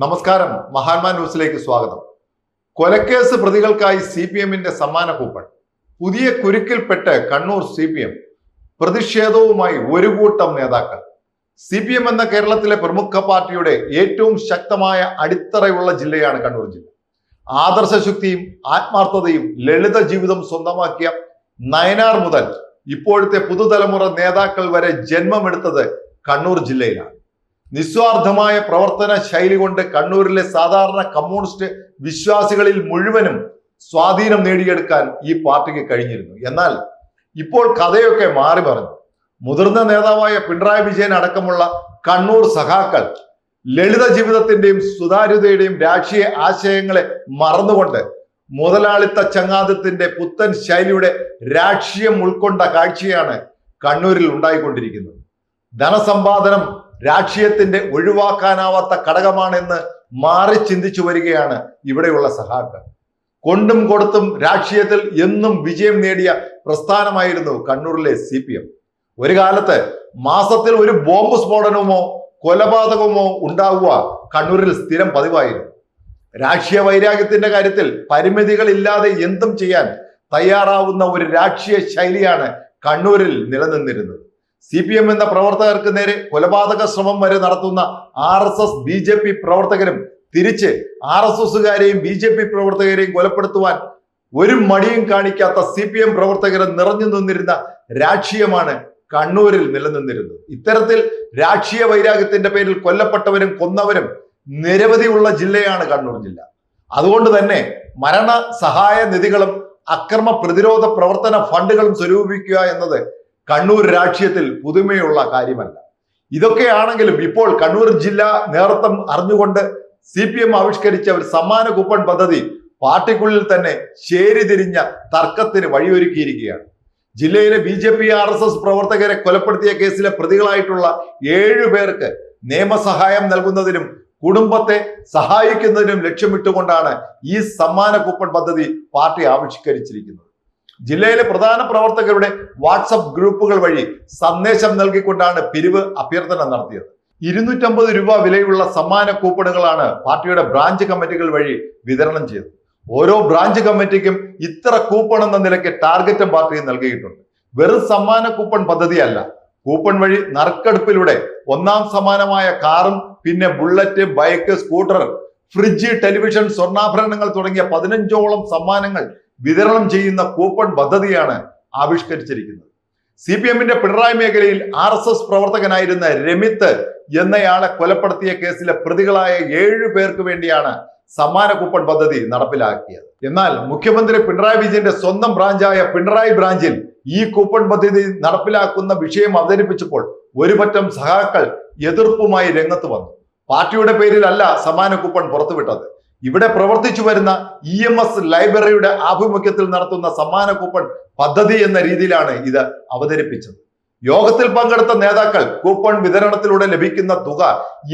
നമസ്കാരം. മഹാത്മാ ന്യൂസിലേക്ക് സ്വാഗതം. കൊലക്കേസ് പ്രതികൾക്കായി സി പി എമ്മിന്റെ സമ്മാന കൂപ്പൺ. പുതിയ കുരുക്കിൽപ്പെട്ട് കണ്ണൂർ സി പി എം. പ്രതിഷേധവുമായി ഒരു കൂട്ടം നേതാക്കൾ. സി പി എം എന്ന കേരളത്തിലെ പ്രമുഖ പാർട്ടിയുടെ ഏറ്റവും ശക്തമായ അടിത്തറയുള്ള ജില്ലയാണ് കണ്ണൂർ ജില്ല. ആദർശശക്തിയും ആത്മാർത്ഥതയും ലളിത ജീവിതം സ്വന്തമാക്കിയ നയനാർ മുതൽ ഇപ്പോഴത്തെ പുതുതലമുറ നേതാക്കൾ വരെ ജന്മമെടുത്തത് കണ്ണൂർ ജില്ലയിലാണ്. നിസ്വാർത്ഥമായ പ്രവർത്തന ശൈലി കൊണ്ട് കണ്ണൂരിലെ സാധാരണ കമ്മ്യൂണിസ്റ്റ് വിശ്വാസികളിൽ മുഴുവനും സ്വാധീനം നേടിയെടുക്കാൻ ഈ പാർട്ടിക്ക് കഴിഞ്ഞിരുന്നു. എന്നാൽ ഇപ്പോൾ കഥയൊക്കെ മാറി പറഞ്ഞു മുതിർന്ന നേതാവായ പിണറായി വിജയൻ അടക്കമുള്ള കണ്ണൂർ സഖാക്കൾ ലളിത ജീവിതത്തിന്റെയും സുതാര്യതയുടെയും രാഷ്ട്രീയ ആശയങ്ങളെ മറന്നുകൊണ്ട് മുതലാളിത്ത ചങ്ങാതത്തിന്റെ പുത്തൻ ശൈലിയുടെ രാഷ്ട്രീയം ഉൾക്കൊണ്ട കാഴ്ചയാണ് കണ്ണൂരിൽ ഉണ്ടായിക്കൊണ്ടിരിക്കുന്നത്. ധനസമ്പാദനം രാഷ്ട്രീയത്തിന്റെ ഒഴിവാക്കാനാവാത്ത ഘടകമാണെന്ന് മാറി ചിന്തിച്ചു വരികയാണ് ഇവിടെയുള്ള സഹാക്കൾ കൊണ്ടും കൊടുത്തും രാഷ്ട്രീയത്തിൽ എന്നും വിജയം നേടിയ പ്രസ്ഥാനമായിരുന്നു കണ്ണൂരിലെ സി പി എം. ഒരു കാലത്ത് മാസത്തിൽ ഒരു ബോംബ് സ്ഫോടനമോ കൊലപാതകമോ ഉണ്ടാവുക കണ്ണൂരിൽ സ്ഥിരം പതിവായിരുന്നു. രാഷ്ട്രീയ വൈരാഗ്യത്തിന്റെ കാര്യത്തിൽ പരിമിതികളില്ലാതെ എന്തും ചെയ്യാൻ തയ്യാറാവുന്ന ഒരു രാഷ്ട്രീയ ശൈലിയാണ് കണ്ണൂരിൽ നിലനിന്നിരുന്നത്. സി പി എം എന്ന പ്രവർത്തകർക്ക് നേരെ കൊലപാതക ശ്രമം വരെ നടത്തുന്ന R S S B J P പ്രവർത്തകരും തിരിച്ച് ആർ എസ് എസുകാരെയും ബി ജെ പി പ്രവർത്തകരെയും കൊലപ്പെടുത്തുവാൻ ഒരു മടിയും കാണിക്കാത്ത സി പി എം പ്രവർത്തകരെ നിറഞ്ഞു നിന്നിരുന്ന രാഷ്ട്രീയമാണ് കണ്ണൂരിൽ നിലനിന്നിരുന്നത്. ഇത്തരത്തിൽ രാഷ്ട്രീയ വൈരാഗ്യത്തിന്റെ പേരിൽ കൊല്ലപ്പെട്ടവരും കൊന്നവരും നിരവധിയുള്ള ജില്ലയാണ് കണ്ണൂർ ജില്ല. അതുകൊണ്ട് തന്നെ മരണ സഹായ നിധികളും അക്രമ പ്രതിരോധ പ്രവർത്തന ഫണ്ടുകളും സ്വരൂപിക്കുക എന്നത് കണ്ണൂർ രാഷ്ട്രീയത്തിൽ പുതുമയുള്ള കാര്യമല്ല. ഇതൊക്കെയാണെങ്കിലും ഇപ്പോൾ കണ്ണൂർ ജില്ല നേതൃത്വം അറിഞ്ഞുകൊണ്ട് സി പി എം ആവിഷ്കരിച്ച ഒരു സമ്മാന കൂപ്പൺ പദ്ധതി പാർട്ടിക്കുള്ളിൽ തന്നെ ചേരിതിരിഞ്ഞ തർക്കത്തിന് വഴിയൊരുക്കിയിരിക്കുകയാണ്. ജില്ലയിലെ B J P R S S പ്രവർത്തകരെ കൊലപ്പെടുത്തിയ കേസിലെ പ്രതികളായിട്ടുള്ള ഏഴു പേർക്ക് നിയമസഹായം നൽകുന്നതിനും കുടുംബത്തെ സഹായിക്കുന്നതിനും ലക്ഷ്യമിട്ടുകൊണ്ടാണ് ഈ സമ്മാന കൂപ്പൺ പദ്ധതി പാർട്ടി ആവിഷ്കരിച്ചിരിക്കുന്നത്. ജില്ലയിലെ പ്രധാന പ്രവർത്തകരുടെ വാട്സപ്പ് ഗ്രൂപ്പുകൾ വഴി സന്ദേശം നൽകിക്കൊണ്ടാണ് പിരിവ് അഭ്യർത്ഥന നടത്തിയത്. ഇരുന്നൂറ്റമ്പത് രൂപ വിലയുള്ള സമ്മാന കൂപ്പണുകളാണ് പാർട്ടിയുടെ ബ്രാഞ്ച് കമ്മിറ്റികൾ വഴി വിതരണം ചെയ്തത്. ഓരോ ബ്രാഞ്ച് കമ്മിറ്റിക്കും ഇത്ര കൂപ്പൺ എന്ന നിലയ്ക്ക് ടാർഗറ്റും പാർട്ടി നൽകിയിട്ടുണ്ട്. വെറും സമ്മാന കൂപ്പൺ പദ്ധതിയല്ല. കൂപ്പൺ വഴി നറുക്കെടുപ്പിലൂടെ ഒന്നാം സമ്മാനമായ കാറും പിന്നെ bullet bike scooter fridge television സ്വർണാഭരണങ്ങൾ തുടങ്ങിയ പതിനഞ്ചോളം സമ്മാനങ്ങൾ വിതരണം ചെയ്യുന്ന കൂപ്പൺ പദ്ധതിയാണ് ആവിഷ്കരിച്ചിരിക്കുന്നത്. സി പി എമ്മിന്റെ പിണറായി മേഖലയിൽ ആർ എസ് എസ് പ്രവർത്തകനായിരുന്ന രമിത്ത് എന്നയാളെ കൊലപ്പെടുത്തിയ കേസിലെ പ്രതികളായ ഏഴു പേർക്ക് വേണ്ടിയാണ് സമ്മാന കൂപ്പൺ പദ്ധതി നടപ്പിലാക്കിയത്. എന്നാൽ മുഖ്യമന്ത്രി പിണറായി വിജയന്റെ സ്വന്തം ബ്രാഞ്ചായ പിണറായി ബ്രാഞ്ചിൽ ഈ കൂപ്പൺ പദ്ധതി നടപ്പിലാക്കുന്ന വിഷയം അവതരിപ്പിച്ചപ്പോൾ ഒരുപറ്റം സഹാക്കൾ എതിർപ്പുമായി രംഗത്ത് വന്നു. പാർട്ടിയുടെ പേരിലല്ല സമ്മാന കൂപ്പൺ പുറത്തുവിട്ടത്. ഇവിടെ പ്രവർത്തിച്ചു വരുന്ന ഇ എം എസ് ലൈബ്രറിയുടെ ആഭിമുഖ്യത്തിൽ നടത്തുന്ന സമ്മാന കൂപ്പൺ പദ്ധതി എന്ന രീതിയിലാണ് ഇത് അവതരിപ്പിച്ചത്. യോഗത്തിൽ പങ്കെടുത്ത നേതാക്കൾ കൂപ്പൺ വിതരണത്തിലൂടെ ലഭിക്കുന്ന തുക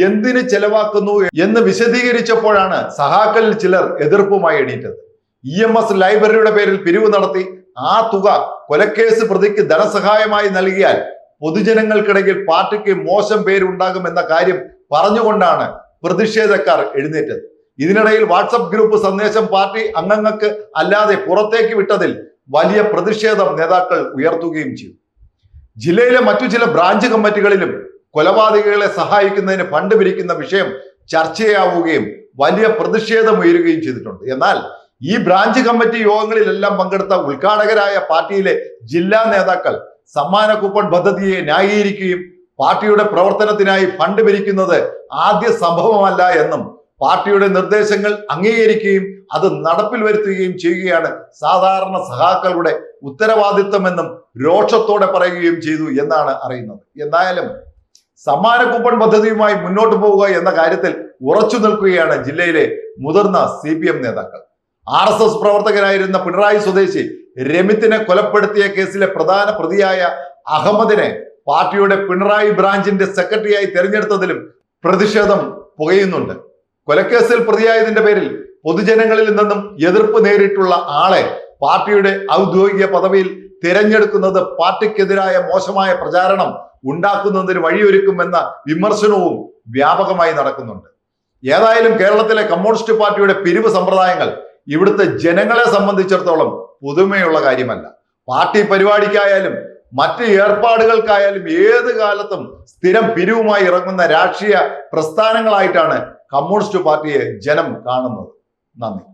എന്തിന് ചെലവാക്കുന്നു എന്ന് വിശദീകരിച്ചപ്പോഴാണ് സഹാക്കളിൽ ചിലർ എതിർപ്പുമായി എണീറ്റത്. ഇ എം എസ് ലൈബ്രറിയുടെ പേരിൽ പിരിവ് നടത്തി ആ തുക കൊലക്കേസ് പ്രതിക്ക് ധനസഹായമായി നൽകിയാൽ പൊതുജനങ്ങൾക്കിടയിൽ പാർട്ടിക്ക് മോശം പേരുണ്ടാകുമെന്ന കാര്യം പറഞ്ഞുകൊണ്ടാണ് പ്രതിഷേധക്കാർ എഴുന്നേറ്റത്. ഇതിനിടയിൽ വാട്സപ്പ് ഗ്രൂപ്പ് സന്ദേശം പാർട്ടി അംഗങ്ങൾക്ക് അല്ലാതെ പുറത്തേക്ക് വിട്ടതിൽ വലിയ പ്രതിഷേധം നേതാക്കൾ ഉയർത്തുകയും ചെയ്തു. ജില്ലയിലെ മറ്റു ചില ബ്രാഞ്ച് കമ്മിറ്റികളിലും കൊലപാതകികളെ സഹായിക്കുന്നതിന് ഫണ്ട് പിരിക്കുന്ന വിഷയം ചർച്ചയാവുകയും വലിയ പ്രതിഷേധം ഉയരുകയും ചെയ്തിട്ടുണ്ട്. എന്നാൽ ഈ ബ്രാഞ്ച് കമ്മിറ്റി യോഗങ്ങളിലെല്ലാം പങ്കെടുത്ത ഉദ്ഘാടകരായ പാർട്ടിയിലെ ജില്ലാ നേതാക്കൾ സമ്മാന കൂപ്പൺ പദ്ധതിയെ ന്യായീകരിക്കുകയും പാർട്ടിയുടെ പ്രവർത്തനത്തിനായി ഫണ്ട് പിരിക്കുന്നത് ആദ്യ സംഭവമല്ല എന്നും പാർട്ടിയുടെ നിർദ്ദേശങ്ങൾ അംഗീകരിക്കുകയും അത് നടപ്പിൽ വരുത്തുകയും ചെയ്യുകയാണ് സാധാരണ സഹാക്കളുടെ ഉത്തരവാദിത്തമെന്നും രോഷത്തോടെ പറയുകയും ചെയ്തു എന്നാണ് അറിയുന്നത്. എന്തായാലും സമ്മാന കൂപ്പൺ പദ്ധതിയുമായി മുന്നോട്ട് പോവുക എന്ന കാര്യത്തിൽ ഉറച്ചു നിൽക്കുകയാണ് ജില്ലയിലെ മുതിർന്ന സി പി എം നേതാക്കൾ. ആർ എസ് എസ് പ്രവർത്തകനായിരുന്ന പിണറായി സ്വദേശി രമിത്തിനെ കൊലപ്പെടുത്തിയ കേസിലെ പ്രധാന പ്രതിയായ അഹമ്മദിനെ പാർട്ടിയുടെ പിണറായി ബ്രാഞ്ചിന്റെ സെക്രട്ടറിയായി തെരഞ്ഞെടുത്തതിലും പ്രതിഷേധം പുകയുന്നുണ്ട്. കൊലക്കേസിൽ പ്രതിയായതിന്റെ പേരിൽ പൊതുജനങ്ങളിൽ നിന്നും എതിർപ്പ് നേരിട്ടുള്ള ആളെ പാർട്ടിയുടെ ഔദ്യോഗിക പദവിയിൽ തിരഞ്ഞെടുക്കുന്നത് പാർട്ടിക്കെതിരായ മോശമായ പ്രചാരണം ഉണ്ടാക്കുന്നതിന് വഴിയൊരുക്കുമെന്ന വിമർശനവും വ്യാപകമായി നടക്കുന്നുണ്ട്. ഏതായാലും കേരളത്തിലെ കമ്മ്യൂണിസ്റ്റ് പാർട്ടിയുടെ പിരിവ് സമ്പ്രദായങ്ങൾ ഇവിടുത്തെ ജനങ്ങളെ സംബന്ധിച്ചിടത്തോളം പുതുമയുള്ള കാര്യമല്ല. പാർട്ടി പരിപാടിക്കായാലും മറ്റ് ഏർപ്പാടുകൾക്കായാലും ഏത് കാലത്തും സ്ഥിരം പിരിവുമായി ഇറങ്ങുന്ന രാഷ്ട്രീയ പ്രസ്ഥാനങ്ങളായിട്ടാണ് കമ്മ്യൂണിസ്റ്റ് പാർട്ടിയെ ജനം കാണുന്നത്. നന്ദി.